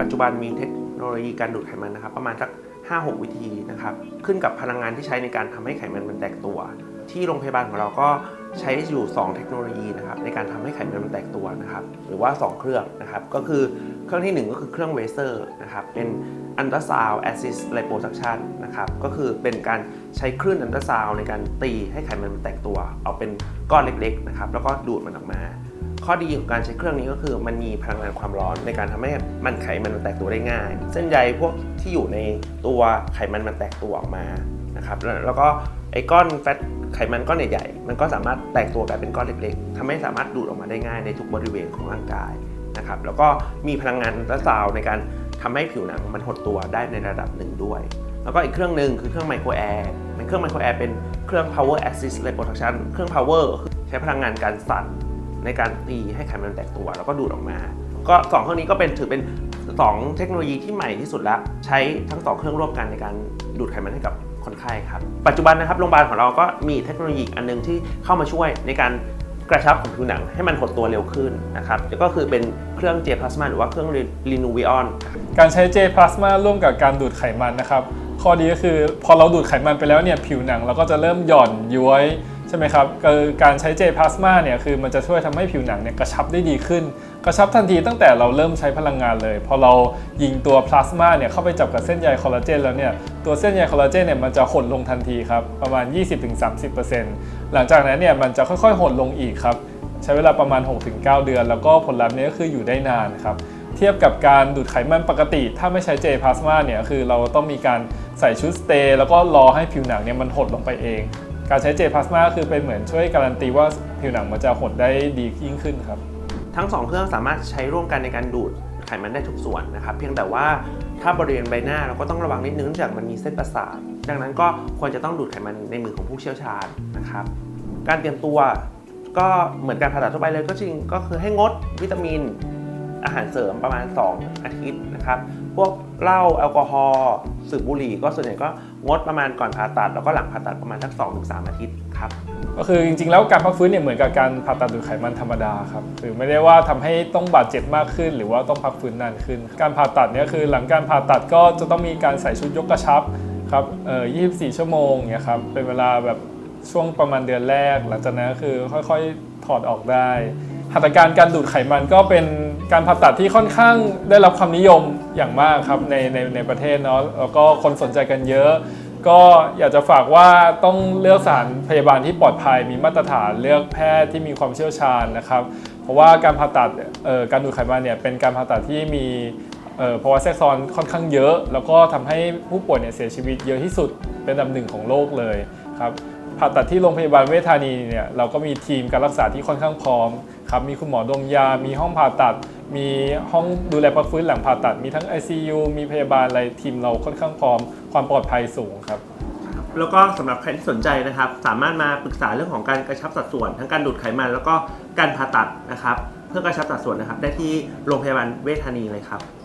ปัจจุบันมีเทคโนโลยีการดูดไขมันนะครับ ประมาณสัก 5-6 วิธีนะครับ ขึ้นกับพลังงานที่ใช้ในการทำให้ไขมันมันแตกตัว ที่โรงพยาบาลของเราก็ใช้อยู่ 2 เทคโนโลยีนะครับในการทำให้ไขมันมันแตกตัวนะครับ หรือว่า 2 เครื่องนะครับ ก็คือเครื่องที่ 1 ก็คือเครื่องเวเซอร์นะครับ เป็น ultrasound assist liposuction นะครับ ก็คือเป็นการใช้คลื่น ultrasound ในการตีให้ไขมันมันแตกตัว เอาเป็นก้อนเล็กๆนะครับ แล้วก็ดูดมันออกมา ข้อดีของการใช้เครื่องนี้ก็คือมันมีพลังงานความร้อนในการทำให้มันไขมันมันแตกตัวได้ง่าย เส้นใยพวกที่อยู่ในตัวไขมันมันแตกตัวออกมานะครับแล้วก็ไอ้ก้อนแฟตไขมันก้อนใหญ่ๆมันก็สามารถแตกตัวกลายเป็นก้อนเล็กๆทำให้สามารถดูดออกมาได้ง่ายในทุกบริเวณของร่างกายนะครับแล้วก็มีพลังงานอัลตราซาวในการทำให้ผิวหนังมันหดตัวได้ในระดับหนึ่งด้วย แล้วก็อีกเครื่องหนึ่งคือเครื่องไมโครแอร์เป็นเครื่องไมโครแอร์เป็นเครื่อง power assist liposuction เครื่อง power ใช้พลังงานการสั่น ในการตีให้ไขมันแตกตัว แล้วก็ดูดออกมา ก็สองเครื่องนี้ก็เป็นถือเป็นสองเทคโนโลยีที่ใหม่ที่สุดแล้ว ใช้ทั้งสองเครื่องร่วมกันในการดูดไขมันให้กับคนไข้ครับ ปัจจุบันนะครับโรงพยาบาลของเราก็มีเทคโนโลยีอันหนึงที่เข้ามาช่วยในการกระชับของผิวหนังให้มันหดตัวเร็วขึ้นนะครับก็คือเป็นเครื่องเจพลาสมาหรือว่าเครื่องรีนูวิออนการใช้เจพลาสมาร่วมกับการดูดไขมันนะครับ ข้อดีก็คือพอเราดูดไขมันไปแล้วเนี่ยผิวหนังเราก็จะเริ่มหย่อนย้วย ใช่ไหมครับการใช้เจพลาสมาเนี่ยคือมันจะช่วยทำให้ผิวหนังเนี่ยกระชับได้ดีขึ้น กระชับทันทีตั้งแต่เราเริ่มใช้พลังงานเลย พอเรายิงตัวพลาสมาเนี่ยเข้าไปจับกับเส้นใยคอลลาเจนแล้วเนี่ยตัวเส้นใยคอลลาเจนเนี่ยมันจะหดลงทันทีครับประมาณ 20-30%หลังจากนั้นเนี่ยมันจะค่อยๆหดลงอีกครับใช้เวลาประมาณ 6-9 เดือน แล้วก็ผลลัพธ์นี้ก็คืออยู่ได้นานครับเทียบกับการดูดไขมันปกติ ถ้าไม่ใช้เจพลาสมาเนี่ยคือเราต้องมีการใส่ชุดสเตย์แล้วก็รอให้ผิวหนังเนี่ยมันหดลงไปเอง การใช้เจพลาสมาคือเป็นเหมือนช่วยการันตีว่าผิวหนังมันจะหดได้ดียิ่งขึ้นครับ ทั้งสองเครื่องสามารถใช้ร่วมกันในการดูดไขมันได้ทุกส่วนนะครับ เพียงแต่ว่าถ้าบริเวณใบหน้าเราก็ต้องระวังนิดนึงเนื่องจากมันมีเส้นประสาท ดังนั้นก็ควรจะต้องดูดไขมันในมือของผู้เชี่ยวชาญนะครับ การเตรียมตัวก็เหมือนการผ่าตัดทั่วไปเลยก็จริงก็คือให้งดวิตามิน อาหารเสริมประมาณ 2 อาทิตย์นะครับ พวกเหล้าแอลกอฮอล์สูบบุหรี่ก็ส่วนใหญ่ก็งดประมาณก่อนผ่าตัด แล้วก็หลังผ่าตัดประมาณสัก2-3 อาทิตย์ครับก็คือจริงๆแล้วการพักฟื้นเนี่ยเหมือนกับการผ่าตัดดูดไขมันธรรมดาครับคือไม่ได้ว่าทำให้ต้องบาดเจ็บมากขึ้น หรือว่าต้องพักฟื้นนานขึ้น การผ่าตัดเนี่ยคือหลังการผ่าตัดก็จะต้องมีการใส่ชุดยกกระชับครับเอ่อ24 ชั่วโมงเนี่ยครับเป็นเวลาแบบช่วงประมาณเดือนแรก หลังจากนั้นก็คือค่อยๆถอดออกได้ หัตถการการดูดไขมันก็เป็นการผ่าตัดที่ค่อนข้างได้รับความนิยมอย่างมากครับในในในประเทศเนาะแล้วก็คนสนใจกันเยอะ ก็อยากจะฝากว่าต้องเลือกสถานพยาบาลที่ปลอดภัยมีมาตรฐานเลือกแพทย์ที่มีความเชี่ยวชาญนะครับ เพราะว่าการผ่าตัดเอ่อการดูดไขมันเนี่ยเป็นการผ่าตัดที่มีเอ่อภาวะแทรกซ้อนค่อนข้างเยอะ แล้วก็ทำให้ผู้ป่วยเนี่ยเสียชีวิตเยอะที่สุดเป็นอันดับหนึ่งของโลกเลยครับผ่าตัดที่โรงพยาบาลเวชธานีเนี่ยเราก็มีทีมการรักษาที่ค่อนข้างพร้อม ครับมีคุณหมอดมยา มีห้องผ่าตัด มีห้องดูแลพักฟื้นหลังผ่าตัด มีทั้ง ICU มีพยาบาลอะไรทีมเราค่อนข้างพร้อม ความปลอดภัยสูงครับ แล้วก็สำหรับใครที่สนใจนะครับ สามารถมาปรึกษาเรื่องของการกระชับสัดส่วน ทั้งการดูดไขมัน แล้วก็การผ่าตัดนะครับ เพื่อกระชับสัดส่วนนะครับ ได้ที่โรงพยาบาลเวชธานีเลยครับ